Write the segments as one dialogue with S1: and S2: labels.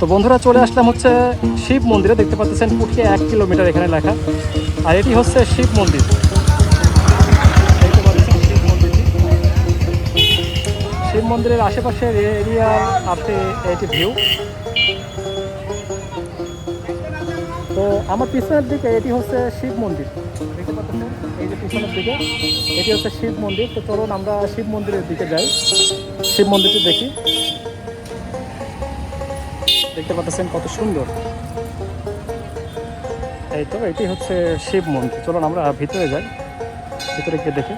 S1: তো বন্ধুরা চলে আসলাম হচ্ছে শিব মন্দিরে, দেখতে পাচ্ছেন পুঠিয়ে এক কিলোমিটার এখানে লেখা। আর এটি হচ্ছে শিব মন্দির। শিব মন্দিরের আশেপাশের এরিয়ার আপনি এটি ভিউ তো আমার পিছনের দিকে এটি হচ্ছে শিব মন্দির। দেখতে পাচ্ছেন এই যে পিছনের দিকে, এটি হচ্ছে শিব মন্দির। তো চলুন আমরা শিব মন্দিরের দিকে যাই। শিব মন্দিরটি দেখি। দেখতে পাচ্ছেন কত সুন্দর। এই তো, এটি হচ্ছে শিব মন্দির। চলুন আমরা ভিতরে যাই। ভিতরে গিয়ে দেখি।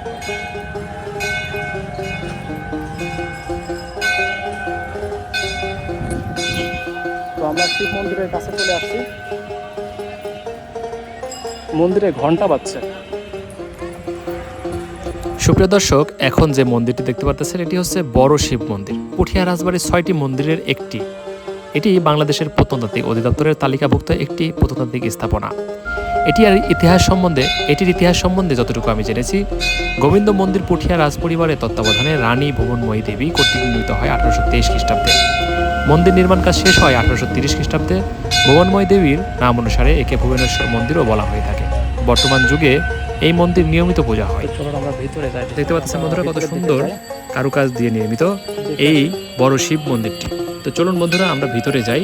S1: তো আমরা শিব মন্দিরের কাছে চলে আসছি। মন্দিরে ঘণ্টা বাজছে।
S2: সুপ্রিয় দর্শক, এখন যে মন্দিরটি দেখতে পাচ্ছেন এটি হচ্ছে বড় শিব মন্দির। পুঠিয়া রাজবাড়ির ছয়টি মন্দিরের একটি। এটি বাংলাদেশের প্রত্নতাত্ত্বিক অধিদপ্তরের তালিকাভুক্ত একটি প্রত্নতাত্ত্বিক স্থাপনা। এটি আর ইতিহাস সম্বন্ধে, এটির ইতিহাস সম্বন্ধে যতটুকু আমি জেনেছি, গোবিন্দ মন্দির পুঠিয়া রাজপরিবারের তত্ত্বাবধানে রানী ভুবনময়ী দেবী কর্তৃক নির্মিত হয় আঠারোশো তেইশ খ্রিস্টাব্দে। মন্দির নির্মাণ কাজ শেষ হয় আঠারোশো তিরিশ খ্রিস্টাব্দে। ভুবনময় দেবীর নাম অনুসারে একে ভুবনেশ্বর মন্দিরও বলা হয়ে থাকে। বর্তমান যুগে এই মন্দির নিয়মিত পূজা হয়। দেখতে পাচ্ছেন কত সুন্দর কারুকাজ দিয়ে নির্মিত এই বড় শিব মন্দিরটি। তো চলুন বন্ধুরা, আমরা ভিতরে যাই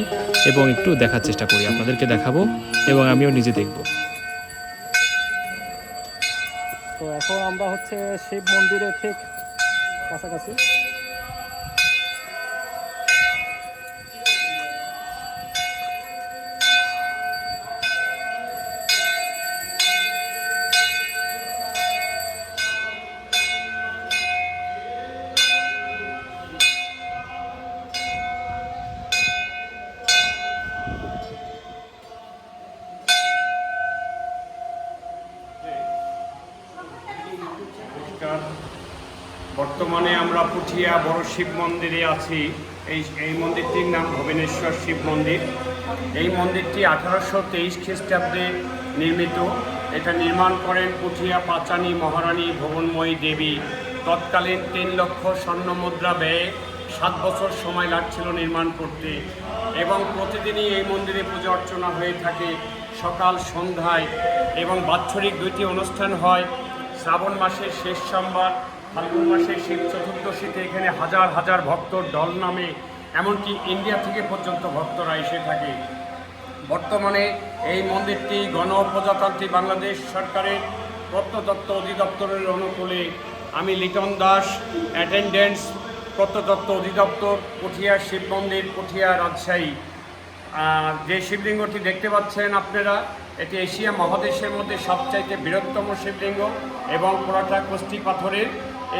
S2: এবং একটু দেখার চেষ্টা করি। আপনাদেরকে দেখাবো এবং আমিও নিজে দেখব।
S1: তো এখন আমরা হচ্ছে শিব মন্দিরের ঠিক কাছাকাছি।
S3: বর্তমানে আমরা পুঠিয়া বড় শিব মন্দিরে আছি। এই এই মন্দিরটির নাম ভুবনেশ্বর শিব মন্দির। এই মন্দিরটি আঠারোশো তেইশ খ্রিস্টাব্দে নির্মিত। এটা নির্মাণ করেন পুঠিয়া পাচানি মহারানী ভুবনময়ী দেবী। তৎকালীন তিন লক্ষ স্বর্ণ মুদ্রা ব্যয়ে সাত বছর সময় লাগছিল নির্মাণ করতে এবং প্রতিদিনই এই মন্দিরে পূজা অর্চনা হয়ে থাকে সকাল, সন্ধ্যায় এবং বাৎসরিক দুইটি অনুষ্ঠান হয়। শ্রাবণ মাসের শেষ সোমবার ফাল্গুন মাসের শিব চতুর্দশীতে এখানে হাজার হাজার ভক্ত দল নামে, এমনকি ইন্ডিয়া থেকে পর্যন্ত ভক্তরা এসে থাকে। বর্তমানে এই মন্দিরটি গণ প্রজাতান্ত্রিক বাংলাদেশ সরকারের প্রত্নতত্ত্ব অধিদপ্তরের অনুকূলে। আমি লিটন দাস অ্যাটেন্ডেন্স প্রত্নতত্ত্ব অধিদপ্তর, পুঠিয়া শিব মন্দির, পুঠিয়া রাজশাহী। যে শিবলিঙ্গটি দেখতে পাচ্ছেন আপনারা, এটি এশিয়া মহাদেশের মধ্যে সবচাইতে বৃহত্তম শিবলিঙ্গ এবং পুরাটা কষ্টি পাথরের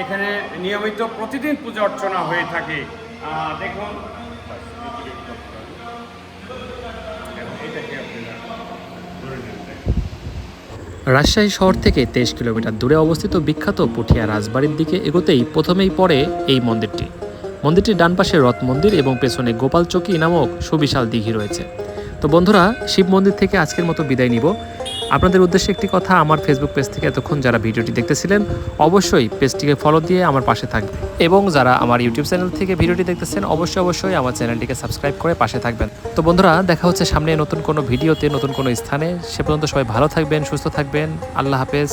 S3: এখানে নিয়মিত প্রতিদিন পূজা অর্চনা হয়ে থাকে। দেখুন।
S2: রাজশাহী শহর থেকে তেইশ কিলোমিটার দূরে অবস্থিত বিখ্যাত পুঠিয়া রাজবাড়ির দিকে এগোতেই প্রথমেই পড়ে এই মন্দিরটি। মন্দিরটির ডান পাশে রথ মন্দির এবং পেছনে গোপাল চকি নামক সুবিশাল দিঘি রয়েছে। তো বন্ধুরা, শিব মন্দির থেকে আজকের মতো বিদায় নিব। আপনাদের উদ্দেশ্যে একটি কথা, আমার ফেসবুক পেজ থেকে এতক্ষণ যারা ভিডিওটি দেখতেছিলেন, অবশ্যই পেজটিকে ফলো দিয়ে আমার পাশে থাকবে এবং যারা আমার ইউটিউব চ্যানেল থেকে ভিডিওটি দেখতেছেন, অবশ্যই অবশ্যই আমার চ্যানেলটিকে সাবস্ক্রাইব করে পাশে থাকবেন। তো বন্ধুরা, দেখা হচ্ছে সামনে নতুন কোনো ভিডিওতে, নতুন কোনো স্থানে। সে পর্যন্ত সবাই ভালো থাকবেন, সুস্থ থাকবেন। আল্লাহ হাফেজ।